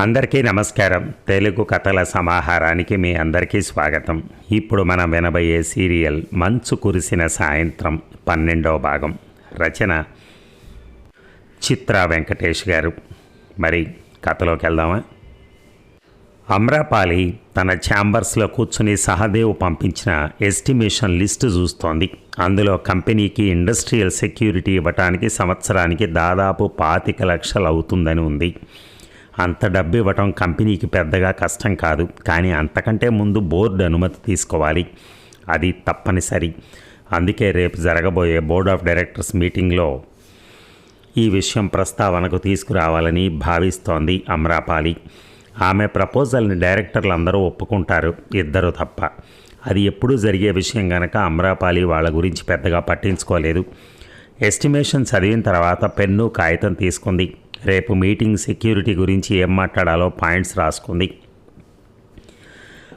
అందరికీ నమస్కారం. తెలుగు కథల సమాహారానికి మీ అందరికీ స్వాగతం. ఇప్పుడు మనం వినబోయే సీరియల్ మంచు కురిసిన సాయంత్రం పన్నెండవ భాగం. రచన చిత్ర వెంకటేష్ గారు. మరి కథలోకి వెళ్దామా? అమ్రాపాలి తన ఛాంబర్స్లో కూర్చుని సహదేవ్ పంపించిన ఎస్టిమేషన్ లిస్టు చూస్తోంది. అందులో కంపెనీకి ఇండస్ట్రియల్ సెక్యూరిటీ ఇవ్వటానికి సంవత్సరానికి దాదాపు పాతిక లక్షలు అవుతుందని ఉంది. అంత డబ్బు ఇవ్వటం కంపెనీకి పెద్దగా కష్టం కాదు కానీ అంతకంటే ముందు బోర్డు అనుమతి తీసుకోవాలి. అది తప్పనిసరి. అందుకే రేపు జరగబోయే బోర్డ్ ఆఫ్ డైరెక్టర్స్ మీటింగ్లో ఈ విషయం ప్రస్తావనకు తీసుకురావాలని భావిస్తోంది అమ్రాపాలి. ఆమె ప్రపోజల్ని డైరెక్టర్లు అందరూ ఒప్పుకుంటారు ఇద్దరు తప్ప. అది ఎప్పుడూ జరిగే విషయం గనక అమ్రాపాలి వాళ్ళ గురించి పెద్దగా పట్టించుకోలేదు. ఎస్టిమేషన్ చదివిన తర్వాత పెన్ను కాగితం తీసుకుంది. రేపు మీటింగ్ సెక్యూరిటీ గురించి ఏం మాట్లాడాలో పాయింట్స్ రాసుకుంది.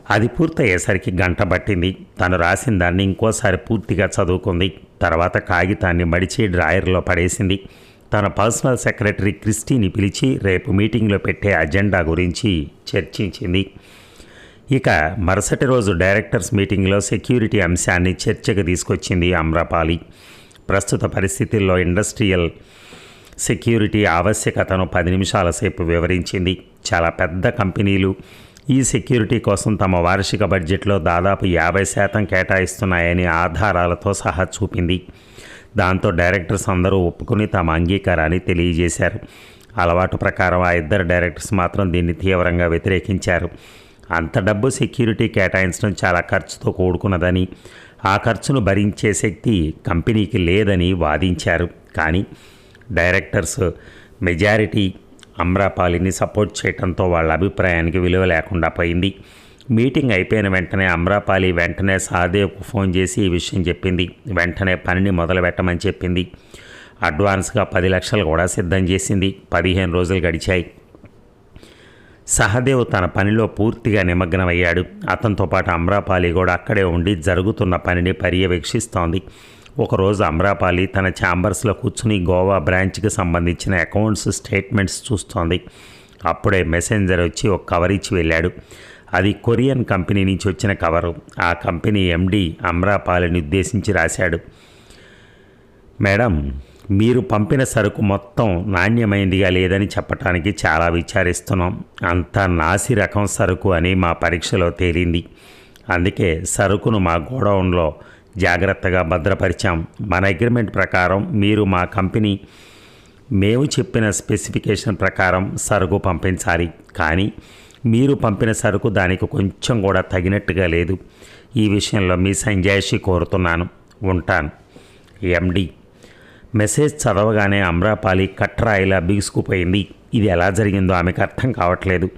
అది పూర్తయ్యేసరికి గంట పట్టింది. తను రాసిన దాన్ని ఇంకోసారి పూర్తిగా చదువుకుంది. తర్వాత కాగితాన్ని మడిచి డ్రాయర్లో పడేసింది. తన పర్సనల్ సెక్రటరీ క్రిస్టీని పిలిచి రేపు మీటింగ్లో పెట్టే అజెండా గురించి చర్చించింది. ఇక మరుసటి రోజు డైరెక్టర్స్ మీటింగ్లో సెక్యూరిటీ అంశాన్ని చర్చకు తీసుకొచ్చింది అమ్రపాలి. ప్రస్తుత పరిస్థితుల్లో ఇండస్ట్రియల్ సెక్యూరిటీ ఆవశ్యకతను పది నిమిషాల సేపు వివరించింది. చాలా పెద్ద కంపెనీలు ఈ సెక్యూరిటీ కోసం తమ వార్షిక బడ్జెట్లో దాదాపు యాభై శాతం కేటాయిస్తున్నాయని ఆధారాలతో సహా చూపింది. దాంతో డైరెక్టర్స్ అందరూ ఒప్పుకుని తమ అంగీకారాన్ని తెలియజేశారు. అలవాటు ప్రకారం ఆ ఇద్దరు డైరెక్టర్స్ మాత్రం దీన్ని తీవ్రంగా వ్యతిరేకించారు. అంత డబ్బు సెక్యూరిటీ కేటాయించడం చాలా ఖర్చుతో కూడుకున్నదని ఆ ఖర్చును భరించే శక్తి కంపెనీకి లేదని వాదించారు. కానీ డైరెక్టర్స్ మెజారిటీ అమ్రాపాలిని సపోర్ట్ చేయడంతో వాళ్ళ అభిప్రాయానికి విలువ లేకుండా పోయింది. మీటింగ్ అయిపోయిన వెంటనే అమ్రాపాలి వెంటనే సహదేవ్కు ఫోన్ చేసి ఈ విషయం చెప్పింది. వెంటనే పనిని మొదలు పెట్టమని చెప్పింది. అడ్వాన్స్గా పది లక్షలు కూడా సిద్ధం చేసింది. పదిహేను రోజులు గడిచాయి. సహదేవ్ తన పనిలో పూర్తిగా నిమగ్నమయ్యాడు. అతనితో పాటు అమ్రాపాలి కూడా అక్కడే ఉండి జరుగుతున్న పనిని పర్యవేక్షిస్తోంది. ఒకరోజు అమ్రాపాలి తన ఛాంబర్స్లో కూర్చుని గోవా బ్రాంచ్కి సంబంధించిన అకౌంట్స్ స్టేట్మెంట్స్ చూస్తోంది. అప్పుడే మెసెంజర్ వచ్చి ఒక కవర్ ఇచ్చి వెళ్ళాడు. అది కొరియన్ కంపెనీ నుంచి వచ్చిన కవరు. ఆ కంపెనీ ఎండి అమ్రాపాలిని ఉద్దేశించి రాశాడు. మేడం మీరు పంపిన సరుకు మొత్తం నాణ్యమైందిగా లేదని చెప్పటానికి చాలా విచారిస్తున్నాం. అంత నాసి రకం సరుకు అని మా పరీక్షలో తేలింది. అందుకే సరుకును మా గోడౌన్లో జాగ్రత్తగా భద్రపరిచాం. మన అగ్రిమెంట్ ప్రకారం మీరు మా కంపెనీ మేము చెప్పిన స్పెసిఫికేషన్ ప్రకారం సరుకు పంపించాలి. కానీ మీరు పంపిన సరుకు దానికి కొంచెం కూడా తగినట్టుగా లేదు. ఈ విషయంలో మీ సంజాయిషి కోరుతున్నాను. ఉంటాను. ఎండి మెసేజ్ చదవగానే అమ్రాపాలి కట్రాయిలా బిగుసుకుపోయింది. ఇది ఎలా జరిగిందో ఆమెకు అర్థం కావట్లేదు.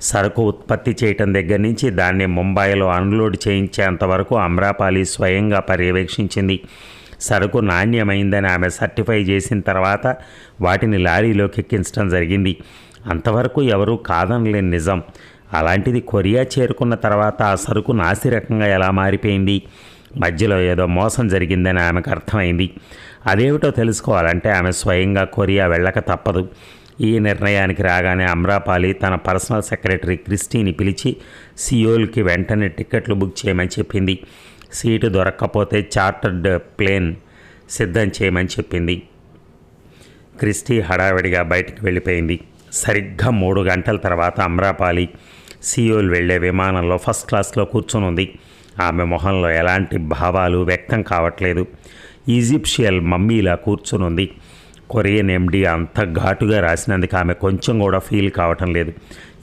సరుకు ఉత్పత్తి చేయటం దగ్గర నుంచి దాన్ని ముంబైలో అన్లోడ్ చేయించేంత వరకు అమ్రాపాలి స్వయంగా పర్యవేక్షించింది. సరుకు నాణ్యమైందని ఆమె సర్టిఫై చేసిన తర్వాత వాటిని లారీలోకి ఎక్కించడం జరిగింది. అంతవరకు ఎవరూ కాదనలేని నిజం. అలాంటిది కొరియా చేరుకున్న తర్వాత ఆ సరుకు నాసిరకంగా ఎలా మారిపోయింది? మధ్యలో ఏదో మోసం జరిగిందని ఆమెకు అర్థమైంది. అదేమిటో తెలుసుకోవాలంటే ఆమె స్వయంగా కొరియా వెళ్ళక తప్పదు. ఈ నిర్ణయానికి రాగానే అమ్రాపాలి తన పర్సనల్ సెక్రటరీ క్రిస్టీని పిలిచి సియోల్కి వెంటనే టిక్కెట్లు బుక్ చేయమని చెప్పింది. సీటు దొరక్కపోతే చార్టర్డ్ ప్లేన్ సిద్ధం చేయమని చెప్పింది. క్రిస్టీ హడావిడిగా బయటికి వెళ్ళిపోయింది. సరిగ్గా మూడు గంటల తర్వాత అమ్రాపాలి సియోల్ వెళ్ళే విమానంలో ఫస్ట్ క్లాస్లో కూర్చునుంది. ఆమె మొహంలో ఎలాంటి భావాలు వ్యక్తం కావట్లేదు. ఈజిప్షియల్ మమ్మీలా కూర్చునుంది. కొరియన్ ఎండి అంత ఘాటుగా రాసినందుకు ఆమె కొంచెం కూడా ఫీల్ కావటం లేదు.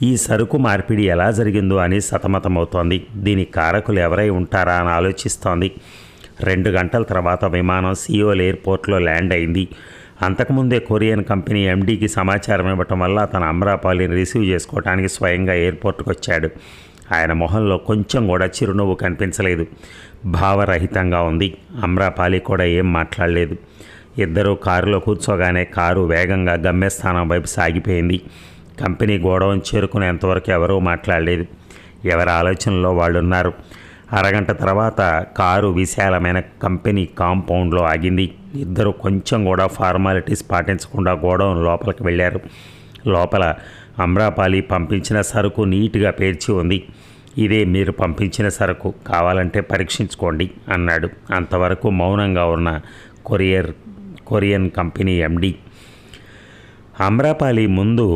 ఈ సరుకు మార్పిడి ఎలా జరిగిందో అని సతమతమవుతోంది. దీనికి కారకులు ఎవరై ఉంటారా అని ఆలోచిస్తోంది. రెండు గంటల తర్వాత విమానం సియోల్ ఎయిర్పోర్ట్లో ల్యాండ్ అయింది. అంతకుముందే కొరియన్ కంపెనీ ఎండీకి సమాచారం ఇవ్వటం వల్ల తన అమ్రాపాలిని రిసీవ్ చేసుకోవడానికి స్వయంగా ఎయిర్పోర్ట్కి వచ్చాడు. ఆయన మొహంలో కొంచెం కూడా చిరునవ్వు కనిపించలేదు. భావరహితంగా ఉంది. అమ్రాపాలి కూడా ఏం మాట్లాడలేదు. ఇద్దరూ కారులో కూర్చోగానే కారు వేగంగా గమ్యస్థానం వైపు సాగిపోయింది. కంపెనీ గోడౌన్ చేరుకునేంతవరకు ఎవరూ మాట్లాడలేదు. ఎవరి ఆలోచనలో వాళ్ళు ఉన్నారు అరగంట తర్వాత కారు విశాలమైన కంపెనీ కాంపౌండ్లో ఆగింది. ఇద్దరు కొంచెం కూడా ఫార్మాలిటీస్ పాటించకుండా గోడౌన్ లోపలికి వెళ్ళారు. లోపల అమ్రాపాలి పంపించిన సరుకు నీట్గా పేర్చి ఉంది. ఇదే మీరు పంపించిన సరుకు కావాలంటే పరీక్షించుకోండి అన్నాడు. అంతవరకు మౌనంగా ఉన్న courier Korean company MD Amrapali ముందు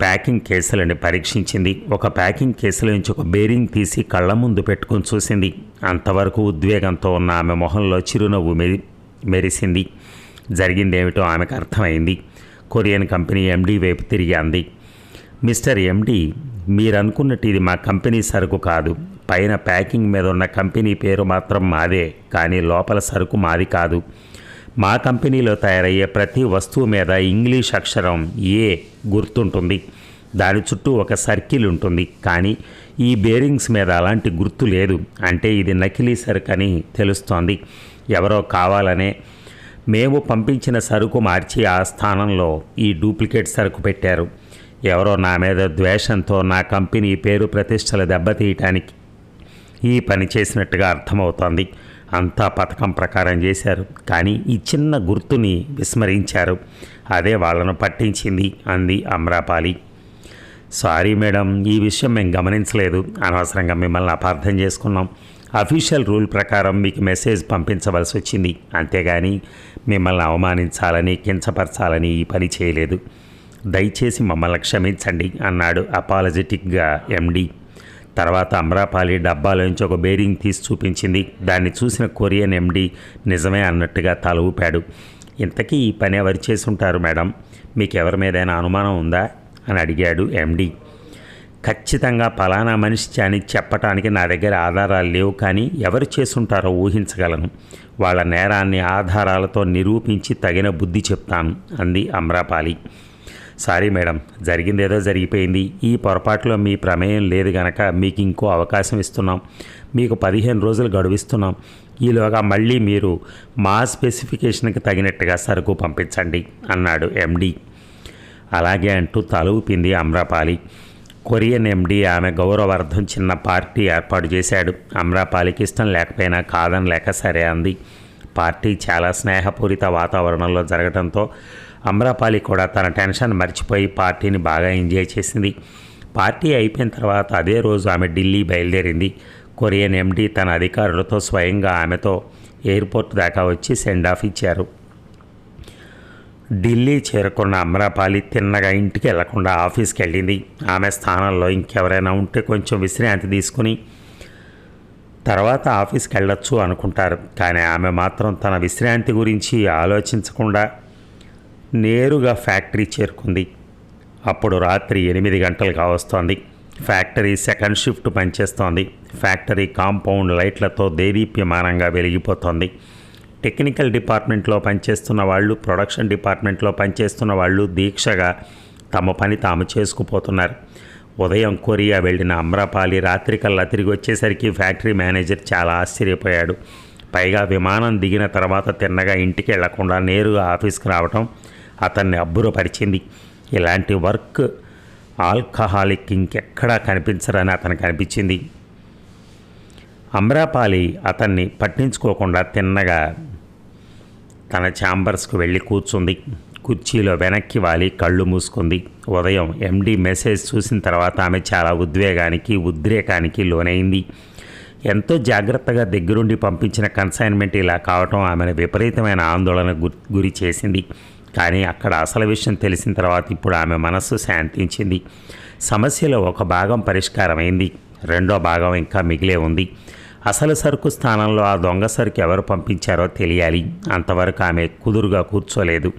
ప్యాకింగ్ కేసులని పరీక్షించింది. ఒక ప్యాకింగ్ కేసుల నుంచి ఒక బేరింగ్ తీసి కళ్ళ ముందు పెట్టుకుని చూసింది. అంతవరకు ఉద్వేగంతో ఉన్న ఆమె మొహంలో చిరునవ్వు మెరి మెరిసింది. జరిగిందేమిటో ఆమెకు అర్థమైంది. కొరియన్ కంపెనీ ఎండీ వైపు తిరిగి అంది. మిస్టర్ ఎండి మీరనుకున్నట్టు ఇది మా కంపెనీ సరుకు కాదు. పైన ప్యాకింగ్ మీద ఉన్న కంపెనీ పేరు మాత్రం మాదే కానీ లోపల సరుకు మాది కాదు. మా కంపెనీలో తయారయ్యే ప్రతి వస్తువు మీద ఇంగ్లీష్ అక్షరం ఏ గుర్తుంటుంది? దాని చుట్టూ ఒక సర్కిల్ ఉంటుంది. కానీ ఈ బేరింగ్స్ మీద అలాంటి గుర్తు లేదు. అంటే ఇది నకిలీ సరుకు అని తెలుస్తోంది. ఎవరో కావాలనే మేము పంపించిన సరుకు మార్చి ఆ స్థానంలో ఈ డూప్లికేట్ సరుకు పెట్టారు. ఎవరో నా మీద ద్వేషంతో నా కంపెనీ పేరు ప్రతిష్టలు దెబ్బతీయటానికి ఈ పని చేసినట్టుగా అర్థమవుతోంది. అంతా పథకం ప్రకారం చేశారు. కానీ ఈ చిన్న గుర్తుని విస్మరించారు. అదే వాళ్ళను పట్టించింది అంది అమ్రాపాలి. సారీ మేడం ఈ విషయం మేము గమనించలేదు. అనవసరంగా మిమ్మల్ని అపార్థం చేసుకున్నాం. అఫీషియల్ రూల్ ప్రకారం మీకు మెసేజ్ పంపించవలసి వచ్చింది. అంతేగాని మిమ్మల్ని అవమానించాలని కించపరచాలని ఈ పని చేయలేదు. దయచేసి మమ్మల్ని క్షమించండి అన్నాడు అపాలజెటిక్గా ఎండీ. తర్వాత అమ్రాపాలి డబ్బాలోంచి ఒక బేరింగ్ తీసి చూపించింది. దాన్ని చూసిన కొరియన్ ఎండి నిజమే అన్నట్టుగా తల ఊపాడు. ఇంతకీ ఈ పని ఎవరు చేసి ఉంటారు మేడం? మీకు ఎవరి మీదైనా అనుమానం ఉందా? అని అడిగాడు ఎండి. ఖచ్చితంగా పలానా మనిషి అని చెప్పటానికి నా దగ్గర ఆధారాలు లేవు కానీ ఎవరు చేసుంటారో ఊహించగలను. వాళ్ళ నేరాన్ని ఆధారాలతో నిరూపించి తగిన బుద్ధి చెప్తాను అంది అమ్రాపాలి. సారీ మేడం జరిగిందేదో జరిగిపోయింది. ఈ పొరపాటులో మీ ప్రమేయం లేదు గనక మీకు ఇంకో అవకాశం ఇస్తున్నాం. మీకు పదిహేను రోజులు గడువిస్తున్నాం ఈలోగా మళ్ళీ మీరు మా స్పెసిఫికేషన్కి తగినట్టుగా సరుకు పంపించండి అన్నాడు ఎండి అలాగే అంటూ తల ఊపింది అమ్రాపాలి. కొరియన్ ఎండి ఆమె గౌరవార్థం చిన్న పార్టీ ఏర్పాటు చేశాడు. అమ్రాపాలికి ఇష్టం లేకపోయినా కాదని లేక సరే అంది. పార్టీ చాలా స్నేహపూరిత వాతావరణంలో జరగడంతో అమ్రాపాలి కూడా తన టెన్షన్ మర్చిపోయి పార్టీని బాగా ఎంజాయ్ చేసింది. పార్టీ అయిపోయిన తర్వాత అదే రోజు ఆమె ఢిల్లీ బయలుదేరింది. కొరియన్ ఎండీ తన అధికారులతో స్వయంగా ఆమెతో ఎయిర్పోర్ట్ దాకా వచ్చి సెండ్ ఆఫ్ ఇచ్చారు. ఢిల్లీ చేరుకున్న అమ్రాపాలి తిన్నగా ఇంటికి వెళ్ళకుండా ఆఫీస్కి వెళ్ళింది. ఆమె స్థానంలో ఇంకెవరైనా ఉంటే కొంచెం విశ్రాంతి తీసుకుని తర్వాత ఆఫీస్కి వెళ్ళొచ్చు అనుకుంటారు. కానీ ఆమె మాత్రం తన విశ్రాంతి గురించి ఆలోచించకుండా నేరుగా ఫ్యాక్టరీ చేరుకుంది. అప్పుడు రాత్రి ఎనిమిది గంటలు కావస్తోంది ఫ్యాక్టరీ సెకండ్ షిఫ్ట్ పనిచేస్తోంది. ఫ్యాక్టరీ కాంపౌండ్ లైట్లతో దేదీప్యమానంగా వెలిగిపోతోంది. టెక్నికల్ డిపార్ట్మెంట్లో పనిచేస్తున్న వాళ్ళు ప్రొడక్షన్ డిపార్ట్మెంట్లో పనిచేస్తున్న వాళ్ళు దీక్షగా తమ పని తాము చేసుకుపోతున్నారు. ఉదయం కొరియా వెళ్ళిన అమ్రపాలి రాత్రికల్లా తిరిగి వచ్చేసరికి ఫ్యాక్టరీ మేనేజర్ చాలా ఆశ్చర్యపోయాడు. పైగా విమానం దిగిన తర్వాత తిన్నగా ఇంటికి వెళ్ళకుండా నేరుగా ఆఫీస్కి రావటం అతన్ని అబ్బురపరిచింది. ఇలాంటి వర్క్ ఆల్కహాలిక్ ఇంకెక్కడా కనిపించరని అతనికి అనిపించింది. అమ్రాపాలి అతన్ని పట్టించుకోకుండా తిన్నగా తన ఛాంబర్స్కు వెళ్ళి కూర్చుంది. కుర్చీలో వెనక్కి వాలి కళ్ళు మూసుకుంది. ఉదయం ఎండి మెసేజ్ చూసిన తర్వాత ఆమె చాలా ఉద్వేగానికి ఉద్రేకానికి లోనైంది. ఎంతో జాగ్రత్తగా దగ్గరుండి పంపించిన కన్సైన్మెంట్ ఇలా కావటం ఆమెను విపరీతమైన ఆందోళన గురి చేసింది. కానీ అక్కడ అసలు విషయం తెలిసిన తర్వాత ఇప్పుడు ఆమె మనస్సు శాంతించింది. సమస్యలో ఒక భాగం పరిష్కారమైంది. రెండో భాగం ఇంకా మిగిలే ఉంది. అసలు సరుకు స్థానంలో ఆ దొంగ సరుకు ఎవరు పంపించారో తెలియాలి. అంతవరకు ఆమె కుదురుగా కూర్చోలేదు.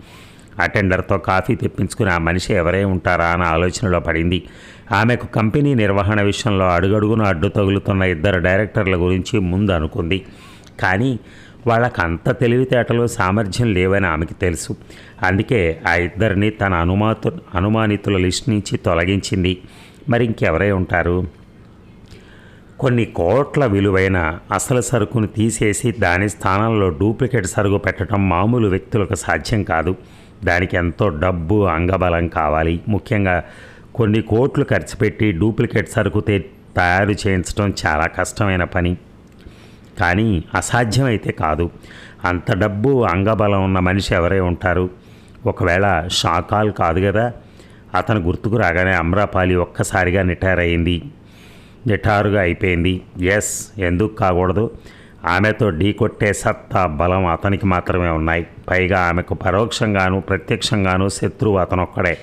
అటెండర్తో కాఫీ తెప్పించుకుని ఆ మనిషి ఎవరై ఉంటారా అన్న ఆలోచనలో పడింది. ఆమెకు కంపెనీ నిర్వహణ విషయంలో అడుగడుగున అడ్డు తగులుతున్న ఇద్దరు డైరెక్టర్ల గురించి ముందు అనుకుంది. కానీ వాళ్ళకి అంత తెలివితేటలు సామర్థ్యం లేవని ఆమెకి తెలుసు. అందుకే ఆ ఇద్దరిని తన అనుమాతు అనుమానితుల లిస్ట్ నుంచి తొలగించింది. మరి ఇంకెవరై ఉంటారు? కొన్ని కోట్ల విలువైన అసలు సరుకును తీసేసి దాని స్థానంలో డూప్లికేట్ సరుకు పెట్టడం మామూలు వ్యక్తులకు సాధ్యం కాదు. దానికి ఎంతో డబ్బు అంగబలం కావాలి. ముఖ్యంగా కొన్ని కోట్లు ఖర్చు పెట్టి డూప్లికేట్ సరుకు తయారు చేయించడం చాలా కష్టమైన పని. కానీ అసాధ్యమైతే కాదు. అంత డబ్బు అంగబలం ఉన్న మనిషి ఎవరై ఉంటారు? ఒకవేళ షాకాల్ కాదు కదా అతను గుర్తుకు రాగానే అమ్రాపాలి ఒక్కసారిగా నిటార్ అయింది నిటారుగా అయిపోయింది. ఎస్ ఎందుకు కాకూడదు? ఆమెతో ఢీకొట్టే సత్తా బలం అతనికి మాత్రమే ఉన్నాయి. పైగా ఆమెకు పరోక్షంగాను ప్రత్యక్షంగాను శత్రువు అతనొక్కడే.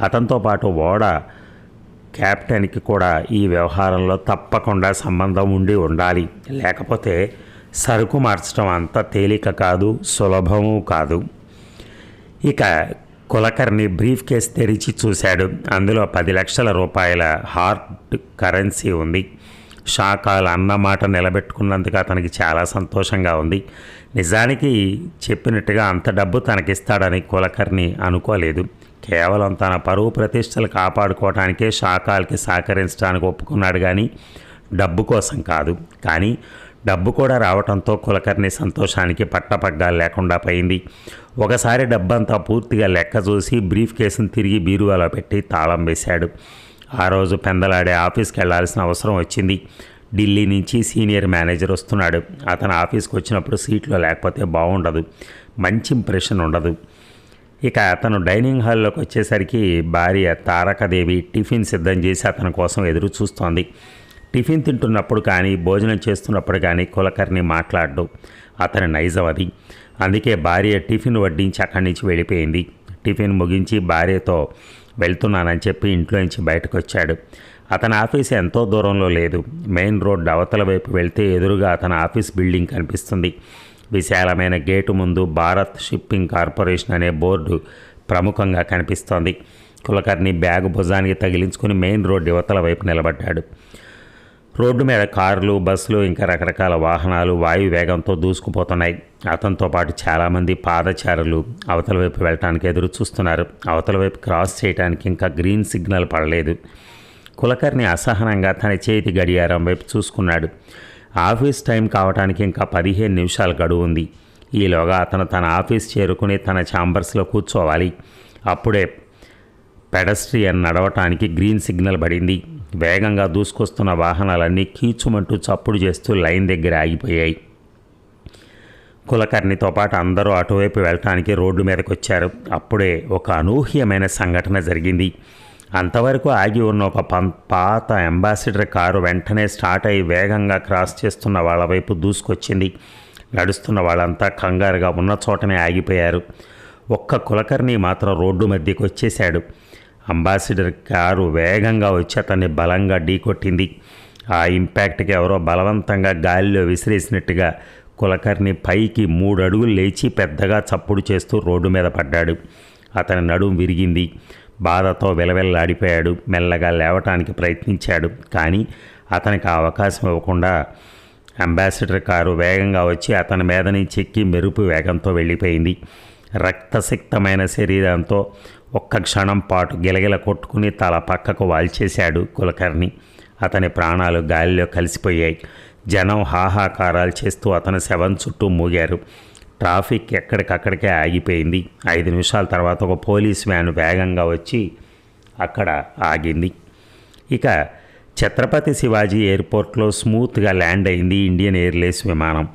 అతనితో పాటు ఓడ క్యాప్టెన్కి కూడా ఈ వ్యవహారంలో తప్పకుండా సంబంధం ఉండి ఉండాలి. లేకపోతే సరుకు మార్చడం అంత తేలిక కాదు సులభము కాదు. ఇక కులకర్ణి బ్రీఫ్ కేస్ తెరిచి చూశాడు. అందులో పది లక్షల రూపాయల హార్డ్ కరెన్సీ ఉంది. షాకాలు అన్నమాట నిలబెట్టుకున్నందుకు అతనికి చాలా సంతోషంగా ఉంది. నిజానికి చెప్పినట్టుగా అంత డబ్బు తనకిస్తాడని కులకర్ణి అనుకోలేదు. కేవలం తన పరువు ప్రతిష్టలు కాపాడుకోవటానికే శాఖాలకి సహకరించడానికి ఒప్పుకున్నాడు కానీ డబ్బు కోసం కాదు. కానీ డబ్బు కూడా రావడంతో కులకర్ణి సంతోషానికి పట్టపగ్గాలు లేకుండా పోయింది. ఒకసారి డబ్బంతా పూర్తిగా లెక్క చూసి బ్రీఫ్ కేసును తిరిగి బీరువాలో పెట్టి తాళం వేశాడు. ఆ రోజు పెందలాడే ఆఫీస్కి వెళ్ళాల్సిన అవసరం వచ్చింది. ఢిల్లీ నుంచి సీనియర్ మేనేజర్ వస్తున్నాడు. అతను ఆఫీస్కి వచ్చినప్పుడు సీట్లో లేకపోతే బాగుండదు మంచి ఇంప్రెషన్ ఉండదు. ఇక అతను డైనింగ్ హాల్లోకి వచ్చేసరికి భార్య తారకదేవి టిఫిన్ సిద్ధం చేసి అతని కోసం ఎదురు చూస్తోంది. టిఫిన్ తింటున్నప్పుడు కానీ భోజనం చేస్తున్నప్పుడు కానీ కులకర్ణి మాట్లాడు అతని నైజం అది. అందుకే భార్య టిఫిన్ వడ్డించి అక్కడి నుంచి వెళ్ళిపోయింది. టిఫిన్ ముగించి భార్యతో వెళ్తున్నానని చెప్పి ఇంట్లో నుంచి బయటకు వచ్చాడు అతని ఆఫీస్ ఎంతో దూరంలో లేదు. మెయిన్ రోడ్ అవతల వైపు వెళ్తే ఎదురుగా అతని ఆఫీస్ బిల్డింగ్ కనిపిస్తుంది. విశాలమైన గేటు ముందు భారత్ షిప్పింగ్ కార్పొరేషన్ అనే బోర్డు ప్రముఖంగా కనిపిస్తోంది. కులకర్ణి బ్యాగ్ భుజానికి తగిలించుకుని మెయిన్ రోడ్డు యువతల వైపు నిలబడ్డాడు. రోడ్డు మీద కార్లు బస్సులు ఇంకా రకరకాల వాహనాలు వాయు వేగంతో దూసుకుపోతున్నాయి. అతనితో పాటు చాలామంది పాదచారులు అవతల వైపు వెళ్ళటానికి ఎదురు చూస్తున్నారు. అవతల వైపు క్రాస్ చేయడానికి ఇంకా గ్రీన్ సిగ్నల్ పడలేదు. కులకర్ణి అసహనంగా తన చేతి గడియారం వైపు చూసుకున్నాడు. ఆఫీస్ టైం కావటానికి ఇంకా పదిహేను నిమిషాలు గడువు ఉంది. ఈలోగా అతను తన ఆఫీస్ చేరుకుని తన ఛాంబర్స్లో కూర్చోవాలి. అప్పుడే పెడస్ట్రియన్ నడవటానికి గ్రీన్ సిగ్నల్ పడింది. వేగంగా దూసుకొస్తున్న వాహనాలన్నీ కీచుమంటూ చప్పుడు చేస్తూ లైన్ దగ్గర ఆగిపోయాయి. కులకర్ణితో పాటు అందరూ అటువైపు వెళ్ళటానికి రోడ్డు మీదకి వచ్చారు అప్పుడే ఒక అనూహ్యమైన సంఘటన జరిగింది. అంతవరకు ఆగి ఉన్న ఒక పం పాత అంబాసిడర్ కారు వెంటనే స్టార్ట్ అయి వేగంగా క్రాస్ చేస్తున్న వాళ్ళ వైపు దూసుకొచ్చింది. నడుస్తున్న వాళ్ళంతా కంగారుగా ఉన్న చోటనే ఆగిపోయారు. ఒక్క కులకర్ణి మాత్రం రోడ్డు మధ్యకి వచ్చేశాడు. అంబాసిడర్ కారు వేగంగా వచ్చి అతన్ని బలంగా ఢీకొట్టింది. ఆ ఇంపాక్ట్కి ఎవరో బలవంతంగా గాలిలో విసిరేసినట్టుగా కులకర్ణి పైకి మూడు అడుగులు లేచి పెద్దగా చప్పుడు చేస్తూ రోడ్డు మీద పడ్డాడు. అతని నడుము విరిగింది. బాధతో విలవిల్లాడిపోయాడు. మెల్లగా లేవటానికి ప్రయత్నించాడు. కానీ అతనికి ఆ అవకాశం ఇవ్వకుండా అంబాసిడర్ కారు వేగంగా వచ్చి అతని మీద చెక్కి మెరుపు వేగంతో వెళ్ళిపోయింది. రక్తసిక్తమైన శరీరంతో ఒక్క క్షణం పాటు గిలగిల కొట్టుకుని తల పక్కకు వాల్చేశాడు కులకర్ణి. అతని ప్రాణాలు గాలిలో కలిసిపోయాయి. జనం హాహాకారాలు చేస్తూ అతని శవం చుట్టూ మూగారు. ట్రాఫిక్ ఎక్కడికక్కడికే ఆగిపోయింది. ఐదు నిమిషాల తర్వాత ఒక పోలీస్ వ్యాన్ వేగంగా వచ్చి అక్కడ ఆగింది. ఇక ఛత్రపతి శివాజీ ఎయిర్పోర్ట్లో స్మూత్గా ల్యాండ్ అయింది ఇండియన్ ఎయిర్లైన్స్ విమానం.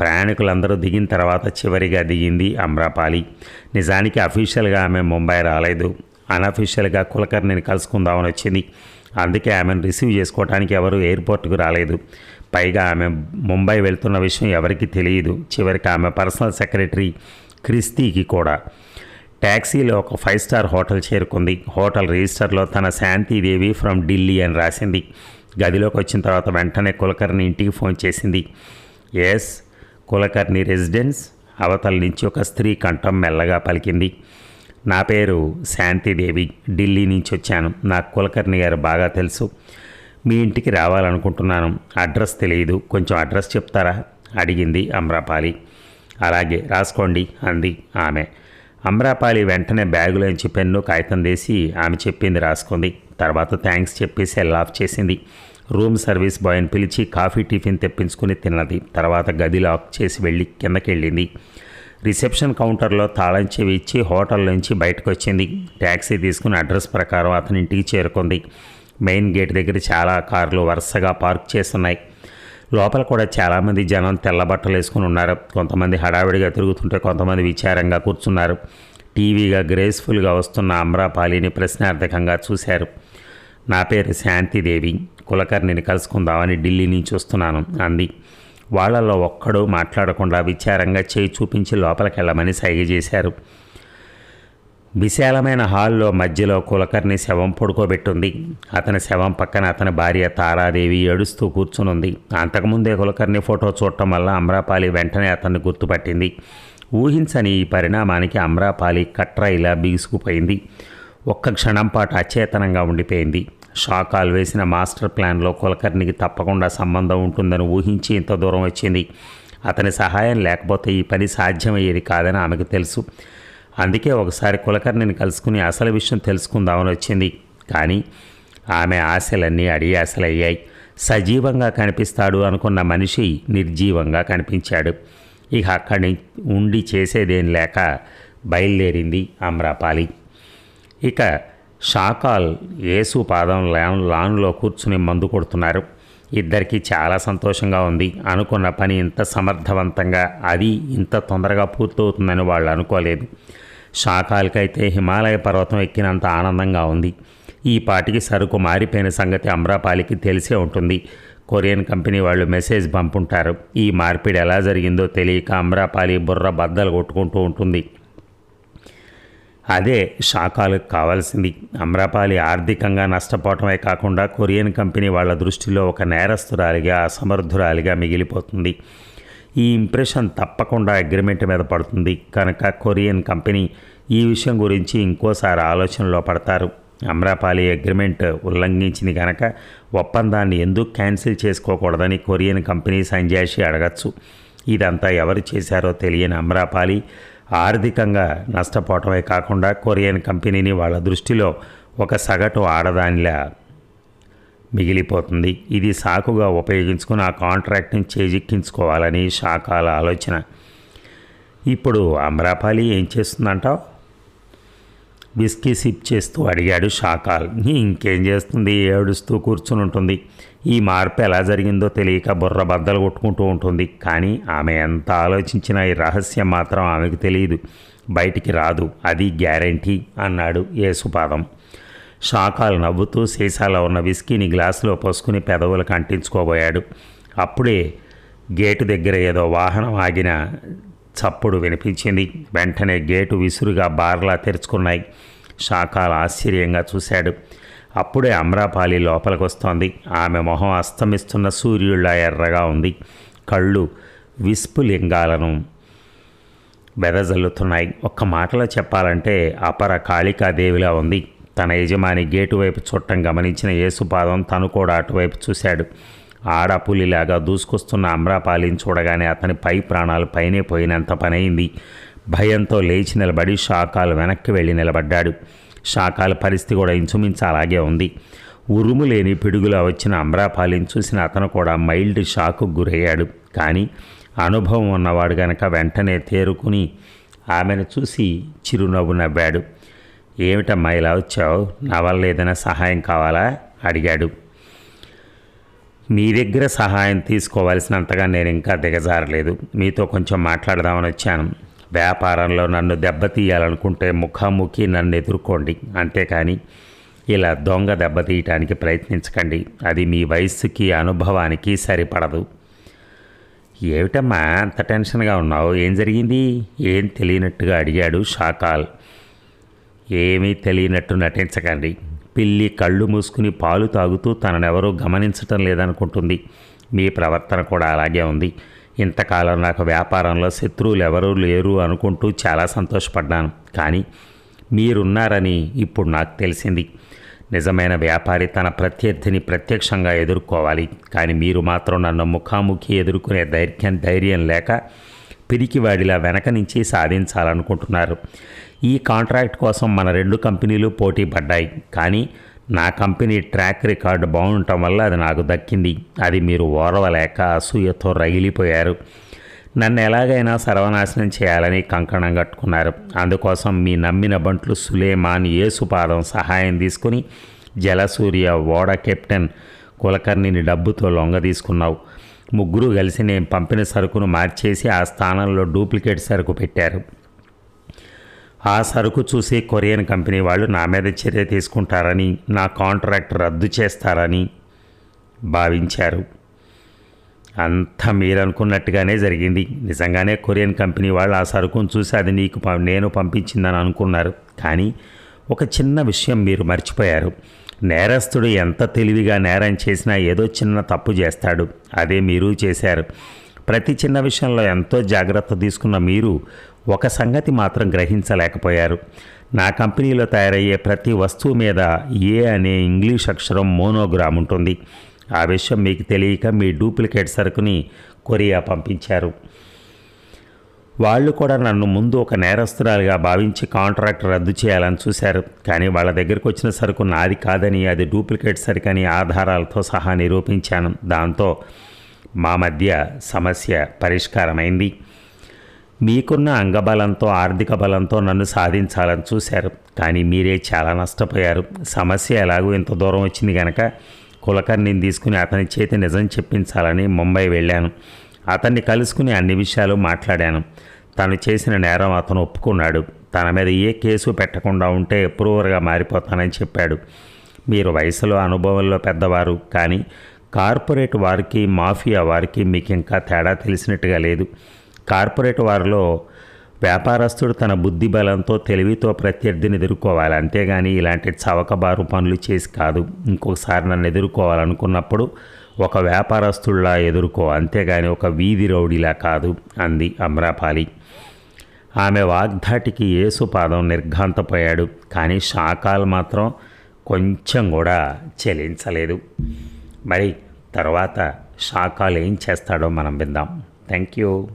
ప్రయాణికులందరూ దిగిన తర్వాత చివరిగా దిగింది అమ్రాపాలి. నిజానికి అఫీషియల్గా ఆమె ముంబై రాలేదు. అన్అఫీషియల్గా కులకర్ణిని కలుసుకుందామని వచ్చింది. అందుకే ఆమెను రిసీవ్ చేసుకోవడానికి ఎవరు ఎయిర్పోర్ట్కు రాలేదు. పైగా ఆమె ముంబై వెళ్తున్న విషయం ఎవరికి తెలియదు. చివరికి ఆమె పర్సనల్ సెక్రటరీ క్రిస్తీకి కూడా. ట్యాక్సీలో ఒక ఫైవ్ స్టార్ హోటల్ చేరుకుంది. హోటల్ రిజిస్టర్లో తన శాంతిదేవి ఫ్రమ్ ఢిల్లీ అని రాసింది. గదిలోకి వచ్చిన తర్వాత వెంటనే కులకర్ణి ఇంటికి ఫోన్ చేసింది. S Kulkarni residence. అవతల నుంచి ఒక స్త్రీ కంఠం మెల్లగా పలికింది. నా పేరు శాంతిదేవి. ఢిల్లీ నుంచి వచ్చాను. నాకు కులకర్ణి గారు బాగా తెలుసు. మీ ఇంటికి రావాలనుకుంటున్నాను. అడ్రస్ తెలియదు. కొంచెం అడ్రస్ చెప్తారా? అడిగింది అమ్రాపాలి. అలాగే రాసుకోండి అంది ఆమె. అమ్రాపాలి వెంటనే బ్యాగులోంచి పెన్ను కాగితం తీసి ఆమె చెప్పింది రాసుకుంది. తర్వాత థ్యాంక్స్ చెప్పి సెల్ ఆఫ్ చేసింది. రూమ్ సర్వీస్ బాయ్ని పిలిచి కాఫీ టిఫిన్ తెప్పించుకుని తిన్నది. తర్వాత గది లాక్ చేసి వెళ్ళి కిందకి వెళ్ళింది రిసెప్షన్ కౌంటర్లో తాళం చెవి ఇచ్చి హోటల్ నుంచి బయటకు వచ్చింది ట్యాక్సీ తీసుకుని అడ్రస్ ప్రకారం అతని ఇంటికి చేరుకుంది. మెయిన్ గేట్ దగ్గర చాలా కార్లు వరుసగా పార్క్ చేస్తున్నాయి. లోపల కూడా చాలామంది జనం తెల్ల బట్టలు వేసుకుని ఉన్నారు. కొంతమంది హడావిడిగా తిరుగుతుంటే కొంతమంది విచారంగా కూర్చున్నారు. టీవీగా గ్రేస్ఫుల్గా వస్తున్న అమ్రాపాలిని ప్రశ్నార్థకంగా చూశారు. నా పేరు శాంతిదేవి. కులకర్ణిని కలుసుకుందామని ఢిల్లీ నుంచి వస్తున్నాను అంది. వాళ్ళల్లో ఒక్కడూ మాట్లాడకుండా విచారంగా చేయి చూపించి లోపలికెళ్ళమని సైగ చేశారు. విశాలమైన హాల్లో మధ్యలో కులకర్ణి శవం పడుకోబెట్టుంది. అతని శవం పక్కన అతని భార్య తారాదేవి ఏడుస్తూ కూర్చునుంది. అంతకుముందే కులకర్ణి ఫోటో చూడటం వల్ల అమ్రాపాలి వెంటనే అతన్ని గుర్తుపట్టింది. ఊహించని ఈ పరిణామానికి అమ్రాపాలి కట్ర ఇలా బిగుసుకుపోయింది. ఒక్క క్షణం పాటు అచేతనంగా ఉండిపోయింది. షాకాలు వేసిన మాస్టర్ ప్లాన్లో కులకర్ణికి తప్పకుండా సంబంధం ఉంటుందని ఊహించి ఇంత దూరం వచ్చింది. అతని సహాయం లేకపోతే ఈ పని సాధ్యమయ్యేది కాదని ఆమెకు తెలుసు. అందుకే ఒకసారి కులకర్ణిని కలుసుకుని అసలు విషయం తెలుసుకుందామని వచ్చింది. కానీ ఆమె ఆశలన్నీ అడి ఆశలయ్యాయి సజీవంగా కనిపిస్తాడు అనుకున్న మనిషి నిర్జీవంగా కనిపించాడు. ఇక అక్కడి ఉండి చేసేదేం లేక బయలుదేరింది అమ్రాపాలి. ఇక షాకాల్ యేసు పాదం లాన్ లాన్లో కూర్చుని మందు కొడుతున్నారు. ఇద్దరికీ చాలా సంతోషంగా ఉంది. అనుకున్న పని ఇంత సమర్థవంతంగా అది ఇంత తొందరగా పూర్తవుతుందని వాళ్ళు అనుకోలేదు. శాఖాలకైతే హిమాలయ పర్వతం ఎక్కినంత ఆనందంగా ఉంది. ఈ పాటికి సరుకు మారిపోయిన సంగతి అమ్రాపాలికి తెలిసే ఉంటుంది. కొరియన్ కంపెనీ వాళ్ళు మెసేజ్ పంపుంటారు. ఈ మార్పిడి ఎలా జరిగిందో తెలియక అమ్రాపాలి బుర్ర బద్దలు కొట్టుకుంటూ ఉంటుంది. అదే షాకాలకు కావాల్సింది. అమ్రాపాలి ఆర్థికంగా నష్టపోవటమే కాకుండా కొరియన్ కంపెనీ వాళ్ళ దృష్టిలో ఒక నేరస్తురాలిగా అసమర్థురాలిగా మిగిలిపోతుంది. ఈ ఇంప్రెషన్ తప్పకుండా అగ్రిమెంట్ మీద పడుతుంది. కనుక కొరియన్ కంపెనీ ఈ విషయం గురించి ఇంకోసారి ఆలోచనలో పడతారు. అమ్రాపాలి అగ్రిమెంట్ ఉల్లంఘించింది కనుక ఒప్పందాన్ని ఎందుకు క్యాన్సిల్ చేసుకోకూడదని కొరియన్ కంపెనీ సంజాషి అడగచ్చు. ఇదంతా ఎవరు చేశారో తెలియని అమ్రాపాలి ఆర్థికంగా నష్టపోవటమే కాకుండా కొరియన్ కంపెనీని వాళ్ళ దృష్టిలో ఒక సగటు ఆడదానిలా మిగిలిపోతుంది. ఇది సాకుగా ఉపయోగించుకుని ఆ కాంట్రాక్ట్ని చేజిక్కించుకోవాలని శాఖల ఆలోచన. ఇప్పుడు అమ్రాపాలి ఏం చేస్తుందంటావు? బిస్కీ సిప్ చేస్తూ అడిగాడు షాకాల్ ఇంకేం చేస్తుంది? ఏడుస్తూ కూర్చుని ఉంటుంది. ఈ మార్పు ఎలా జరిగిందో తెలియక బుర్ర బద్దలు కొట్టుకుంటూ ఉంటుంది. కానీ ఆమె ఎంత ఆలోచించినా ఈ రహస్యం మాత్రం ఆమెకు తెలియదు. బయటికి రాదు. అది గ్యారంటీ అన్నాడు యేసుపాదం. షాకాల్ నవ్వుతూ సీసాలో ఉన్న విస్కీని గ్లాసులో పోసుకుని పెదవులకు అంటించుకోబోయాడు. అప్పుడే గేటు దగ్గర ఏదో వాహనం ఆగిన చప్పుడు వినిపించింది. వెంటనే గేటు విసురుగా బార్లా తెరుచుకున్నాయి. శాఖాలు ఆశ్చర్యంగా చూశాడు. అప్పుడే అమ్రాపాలి లోపలికి వస్తోంది ఆమె మొహం అస్తమిస్తున్న సూర్యుళ్ళ ఎర్రగా ఉంది. కళ్ళు విస్పులింగాలను వెదజల్లుతున్నాయి. ఒక్క మాటలో చెప్పాలంటే అపర కాళికాదేవిలా ఉంది. తన యజమాని గేటు వైపు చుట్టం గమనించిన యేసుపాదం తను కూడా అటువైపు చూశాడు. ఆడపులిలాగా దూసుకొస్తున్న అమ్రాపాలిని చూడగానే అతని పై ప్రాణాలు పైనే పోయినంత పనైంది భయంతో లేచి నిలబడి షాకాలు వెనక్కి వెళ్ళి నిలబడ్డాడు. షాకాల పరిస్థితి కూడా ఇంచుమించు అలాగే ఉంది. ఉరుము లేని పిడుగులా వచ్చిన అమ్రాపాలిని చూసిన అతను కూడా మైల్డ్ షాకు గురయ్యాడు. కానీ అనుభవం ఉన్నవాడు గనక వెంటనే తేరుకుని ఆమెను చూసి చిరునవ్వు నవ్వాడు. ఏమిటమ్మా ఇలా వచ్చావు? నా వల్ల ఏదైనా సహాయం కావాలా? అడిగాడు. మీ దగ్గర సహాయం తీసుకోవాల్సినంతగా నేను ఇంకా దిగజారలేదు. మీతో కొంచెం మాట్లాడదామని వచ్చాను. వ్యాపారంలో నన్ను దెబ్బతీయాలనుకుంటే ముఖాముఖి నన్ను ఎదుర్కోండి. అంతేకాని ఇలా దొంగ దెబ్బతీయటానికి ప్రయత్నించకండి. అది మీ వయస్సుకి అనుభవానికి సరిపడదు. ఏమిటమ్మా అంత టెన్షన్గా ఉన్నావు? ఏం జరిగింది? ఏం తెలియనట్టుగా అడిగాడు షాకాల్. ఏమీ తెలియనట్టు నటించకండి. పిల్లి కళ్ళు మూసుకుని పాలు తాగుతూ తననెవరూ గమనించటం లేదనుకుంటుంది. మీ ప్రవర్తన కూడా అలాగే ఉంది. ఇంతకాలం నాకు వ్యాపారంలో శత్రువులు ఎవరూ లేరు అనుకుంటూ చాలా సంతోషపడ్డాను. కానీ మీరున్నారని ఇప్పుడు నాకు తెలిసింది. నిజమైన వ్యాపారి తన ప్రత్యర్థిని ప్రత్యక్షంగా ఎదుర్కోవాలి. కానీ మీరు మాత్రం నన్ను ముఖాముఖి ఎదుర్కొనే ధైర్యం ధైర్యం లేక పిరికివాడిలా వెనక నుంచి సాధించాలనుకుంటున్నారు. ఈ కాంట్రాక్ట్ కోసం మన రెండు కంపెనీలు పోటీ పడ్డాయి. కానీ నా కంపెనీ ట్రాక్ రికార్డు బాగుండటం వల్ల అది నాకు దక్కింది. అది మీరు ఓరవలేక అసూయతో రగిలిపోయారు. నన్ను ఎలాగైనా సర్వనాశనం చేయాలని కంకణం కట్టుకున్నారు. అందుకోసం మీ నమ్మిన బంట్లు సులేమాన్ ఏసుపాదం సహాయం తీసుకుని జలసూర్య ఓడ కెప్టెన్ కులకర్ణిని డబ్బుతో లొంగ తీసుకున్నావు. ముగ్గురు కలిసి నేను పంపిన సరుకును మార్చేసి ఆ స్థానంలో డూప్లికేట్ సరుకు పెట్టారు. ఆ సరుకు చూసి కొరియన్ కంపెనీ వాళ్ళు నా మీద చర్య తీసుకుంటారని నా కాంట్రాక్ట్ రద్దు చేస్తారని భావించారు. అంతా మీరు అనుకున్నట్టుగానే జరిగింది. నిజంగానే కొరియన్ కంపెనీ వాళ్ళు ఆ సరుకును చూసి అది నీకు నేను పంపించిందని అనుకున్నారు. కానీ ఒక చిన్న విషయం మీరు మర్చిపోయారు. నేరస్తుడు ఎంత తెలివిగా నేరం చేసినా ఏదో చిన్న తప్పు చేస్తాడు. అదే మీరు చేశారు. ప్రతి చిన్న విషయంలో ఎంతో జాగ్రత్త తీసుకున్న మీరు ఒక సంగతి మాత్రం గ్రహించలేకపోయారు. నా కంపెనీలో తయారయ్యే ప్రతి వస్తువు మీద ఏ అనే ఇంగ్లీష్ అక్షరం మోనోగ్రామ్ ఉంటుంది. ఆ విషయం మీకు తెలియక మీ డూప్లికేట్ సరుకుని కొరియా పంపించారు. వాళ్ళు కూడా నన్ను ముందు ఒక నేరస్తురాలుగా భావించి కాంట్రాక్ట్ రద్దు చేయాలని చూశారు. కానీ వాళ్ళ దగ్గరకు వచ్చిన సరుకు నాది కాదని అది డూప్లికేట్ సరుకని ఆధారాలతో సహా నిరూపించాను. దాంతో మా మధ్య సమస్య పరిష్కారమైంది. మీకున్న అంగబలంతో ఆర్థిక బలంతో నన్ను సాధించాలని చూశారు. కానీ మీరే చాలా నష్టపోయారు. సమస్య ఎలాగో ఇంత దూరం వచ్చింది కనుక కులకర్ణిని తీసుకుని అతని చేతి నిజం చెప్పించాలని ముంబై వెళ్ళాను. అతన్ని కలుసుకుని అన్ని విషయాలు మాట్లాడాను. తను చేసిన నేరం అతను ఒప్పుకున్నాడు. తన మీద ఏ కేసు పెట్టకుండా ఉంటే అప్రూవర్గా మారిపోతానని చెప్పాడు. మీరు వయసులో అనుభవంలో పెద్దవారు కానీ కార్పొరేట్ వారికి మాఫియా వారికి మీకు ఇంకా తేడా తెలిసినట్టుగా లేదు. కార్పొరేట్ వారిలో వ్యాపారస్తుడు తన బుద్ధి బలంతో తెలివితో ప్రత్యర్థిని ఎదుర్కోవాలి. అంతేగాని ఇలాంటి చవకబారు పనులు చేసి కాదు. ఇంకొకసారి నన్ను ఎదుర్కోవాలనుకున్నప్పుడు ఒక వ్యాపారస్తుల్లా ఎదుర్కో అంతేగాని ఒక వీధి రౌడీలా కాదు అంది అమ్రాపాలి. ఆమె వాగ్ధాటికి యేసుపాదం నిర్ఘాంతపోయాడు కానీ శాఖాలు మాత్రం కొంచెం కూడా చెలించలేదు. మరి తర్వాత శాఖాలు ఏం చేస్తాడో మనం విందాం. Thank you